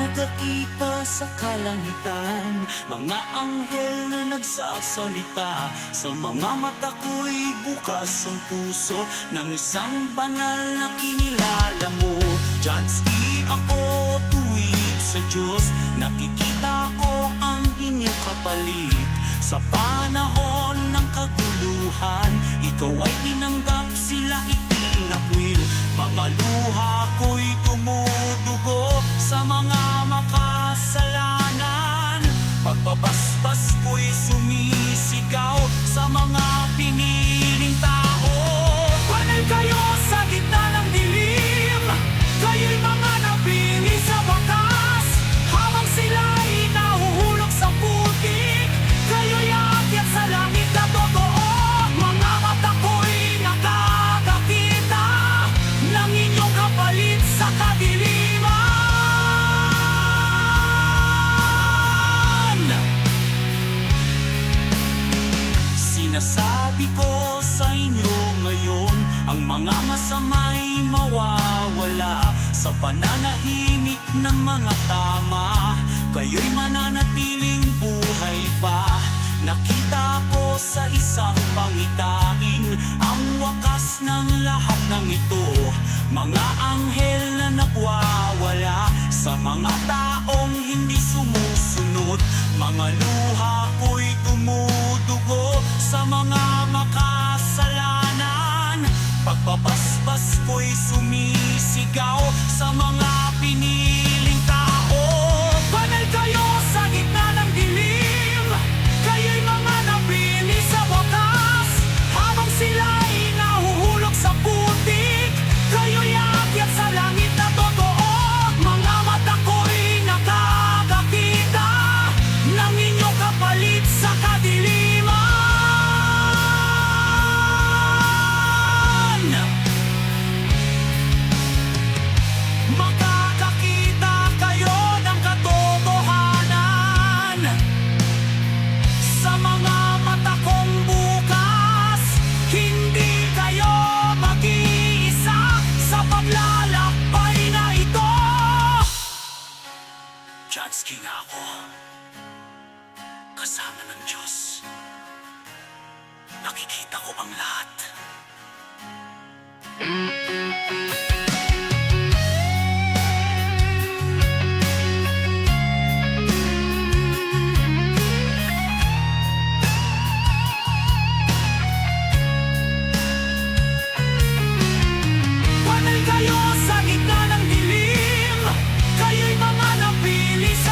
makakakita sa kalangitan. Mga anghel na nagsasalita Sa mga mata ko'y bukas ang puso Ng isang banal na kinilala mo. God's di ako tuwid sa Diyos. Nakikita ko ang inyong kapalit. Sa panahon ng kaguluhan Ikaw ay tinanggap sila itinakwil Mga luha ko'y tumudugo Sa mga makasalanan. Pagbabasbas ko'y sumisigaw Sa mga piniling tao. Panay kayo sa gitna ng dilim Sinasabi ko sa inyo ngayon Ang mga masama'y mawawala Sa pananahimik ng mga tama. Kayo'y mananatiling buhay pa. Nakita ko sa isang pangitain Ang wakas ng lahat ng ito. Mga anghel na nagwawala Sa mga taong hindi sumusunod. Mga luha Pagpapaspas ko'y sumisigaw Sa mga Jet ski ako. Kasama ng Diyos. Nakikita ko ang lahat. Panay kayo sa gitna ng kayo'y mga napili sa